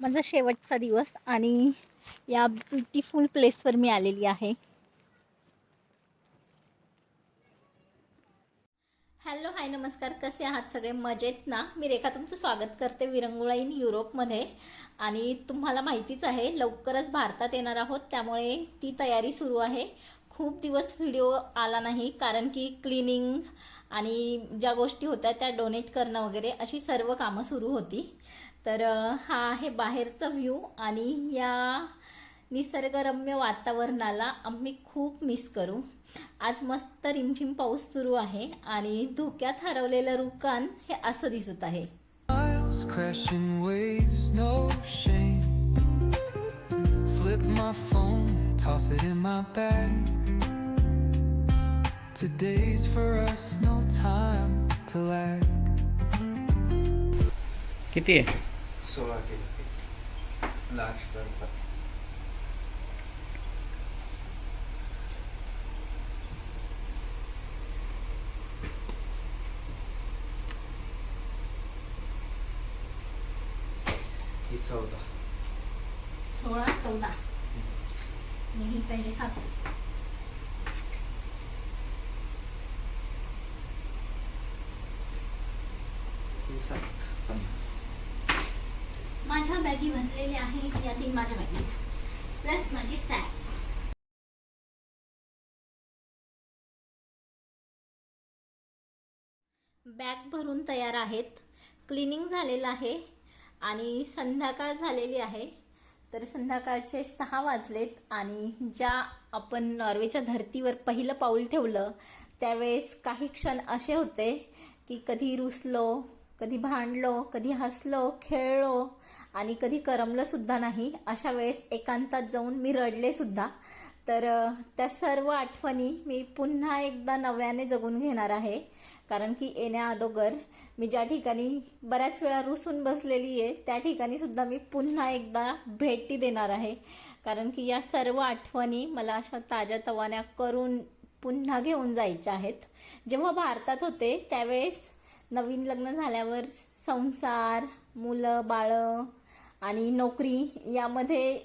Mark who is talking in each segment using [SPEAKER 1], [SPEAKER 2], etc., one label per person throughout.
[SPEAKER 1] माझा शेवटचा दिवस आणि या ब्युटिफुल प्लेसवर मी आलेली आहे. हॅलो हाय नमस्कार. कसे आहात सगळे? मजेत ना? मी रेखा तुमचं स्वागत करते विरंगुळा इन युरोपमध्ये आणि तुम्हाला माहितीच आहे लवकरच भारतात येणार आहोत. त्यामुळे ती तयारी सुरू आहे. खूप दिवस व्हिडिओ आला नाही कारण की क्लिनिंग आणि ज्या गोष्टी होत्या त्या डोनेट करणं वगैरे अशी सर्व कामं सुरू होती. तर हा आहे बाहेरचा व्ह्यू आणि या निसर्गरम्य वातावरणाला आम्ही खूप मिस करू. आज मस्त रिमझिम पाऊस सुरू आहे आणि धुक्यात हरवलेलं रुकान हे असं दिसत आहे.
[SPEAKER 2] किती आहे?
[SPEAKER 3] सोळा किलो. लास्ट करता. ही चौदा.
[SPEAKER 1] सोळा चौदा. आणि ही पहिले सात.
[SPEAKER 3] ही सात पन्नास.
[SPEAKER 1] माझ्या बॅगी भरलेल्या आहेत या तीन माझ्या बॅगीत. प्लस माझी सॅग बॅग भरून तयार आहेत. क्लिनिंग झालेलं आहे आणि संध्याकाळ झालेली आहे. तर संध्याकाळचे सहा वाजलेत आणि ज्या आपण नॉर्वेच्या धर्तीवर पहिलं पाऊल ठेवलं त्यावेळेस काही क्षण असे होते की कधी रुसलो कधी भांडलो कधी हसलो खेळलो आणि कधी करमलंसुद्धा नाही अशा वेळेस एकांतात जाऊन मी रडले सुद्धा. तर त्या सर्व आठवणी मी पुन्हा एकदा नव्याने जगून घेणार आहे. कारण की येण्याअगोदर मी ज्या ठिकाणी बऱ्याच वेळा रुसून बसलेली आहे त्या ठिकाणी सुद्धा मी पुन्हा एकदा भेटी देणार आहे. कारण की या सर्व आठवणी मला अशा ताज्या तवान्या करून पुन्हा घेऊन जायच्या आहेत. जेव्हा भारतात होते त्यावेळेस नवीन लग्न झाल्यावर संसार मुलं बाळं आणि नोकरी यामध्ये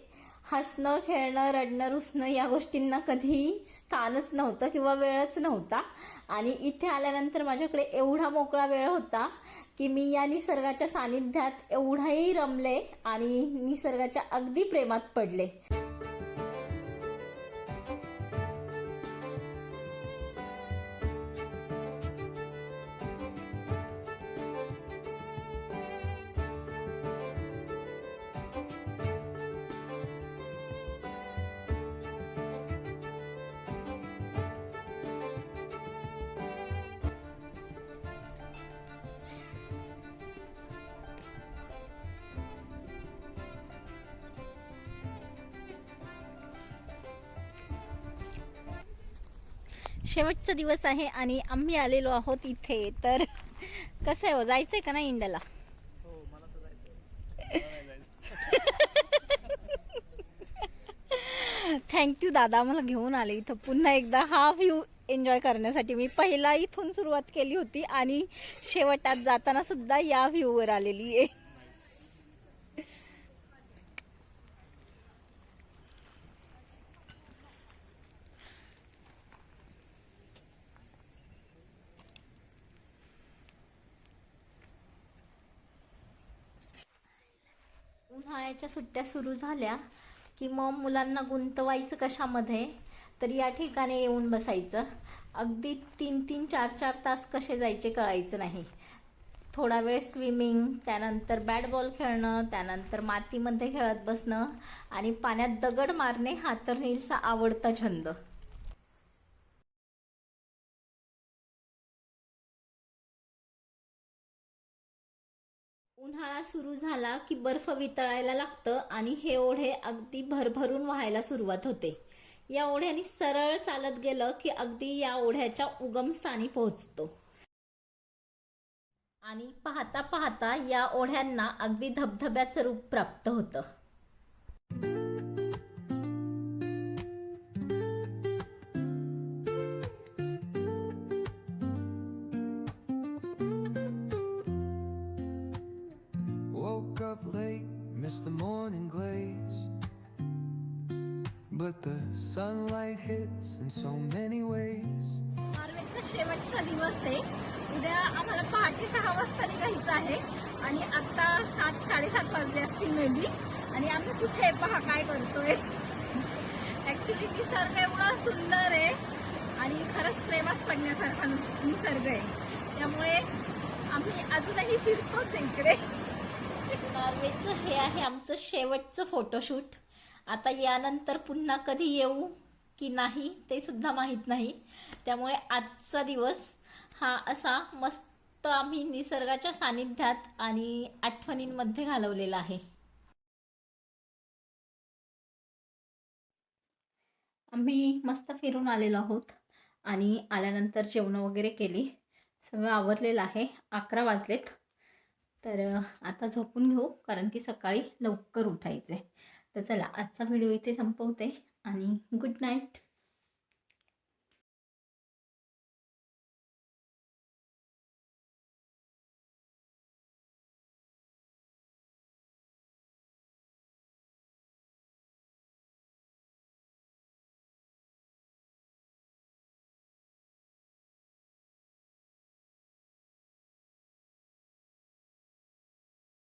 [SPEAKER 1] हसणं खेळणं रडणं रुसणं या गोष्टींना कधी स्थानच नव्हतं किंवा वेळच नव्हता. आणि इथे आल्यानंतर माझ्याकडे एवढा मोकळा वेळ होता की मी या निसर्गाच्या सानिध्यात एवढाही रमले आणि निसर्गाच्या अगदी प्रेमात पडले. शेवटचा दिवस आहे आणि आम्ही आलेलो आहोत इथे. तर कसं आहे हो जायचंय का नाही इंडियाला थँक्यू दादा. मला घेऊन आले इथं. पुन्हा एकदा हा व्ह्यू एन्जॉय करण्यासाठी मी पहिला इथून सुरुवात केली होती आणि शेवटात जाताना सुद्धा या व्ह्यूवर आलेली आहे. उन्हाळ्याच्या सुट्ट्या सुरू झाल्या की मग मुलांना गुंतवायचं कशामध्ये तर या ठिकाणी येऊन बसायचं. अगदी तीन तीन चार चार तास कसे जायचे कळायचं नाही. थोडा वेळ स्विमिंग त्यानंतर बॅट बॉल खेळणं त्यानंतर मातीमध्ये खेळत बसणं आणि पाण्यात दगड मारणे हा तर नीलचा आवडता छंद. उन्हाळा सुरू झाला की बर्फ वितळायला लागतं आणि हे ओढे अगदी भरभरून व्हायला सुरुवात होते. या ओढ्याने सरळ चालत गेलं की अगदी या ओढ्याच्या उगमस्थानी पोहोचतो. आणि पाहता पाहता या ओढ्यांना अगदी धबधब्याचं रूप प्राप्त होतं.
[SPEAKER 4] Miss the morning glaze. But the sunlight hits in so many ways.
[SPEAKER 1] शेवटचा दिवस आहे. उद्या आम्हाला पहाटे सहा वाजता निघायचं आहे. आणि आता सात साडेसात वाजले असतील मेबी आणि आम्ही कुठे? पहा काय करतोय. ऍक्च्युली निसर्ग एवढा सुंदर आहे. आणि खरंच प्रेमात पडण्यासारखा निसर्ग आहे. त्यामुळे आम्ही अजूनही फिरतोच इकडे. नॉर्वेचं हे आहे आमचं शेवटचं फोटोशूट आता यानंतर पुन्हा कधी येऊ की नाही ते सुद्धा माहीत नाही. त्यामुळे आजचा दिवस हा असा मस्त आम्ही निसर्गाच्या सानिध्यात आणि आठवणींमध्ये घालवलेला आहे. आम्ही मस्त फिरून आलेलो आहोत आणि आल्यानंतर जेवणं वगैरे केली. सगळं आवरलेलं आहे. अकरा वाजलेत. तर आता झोपून घेऊ कारण की सकाळी लवकर उठायचे तर चला आजचा व्हिडिओ इथे संपवते आणि गुड नाईट.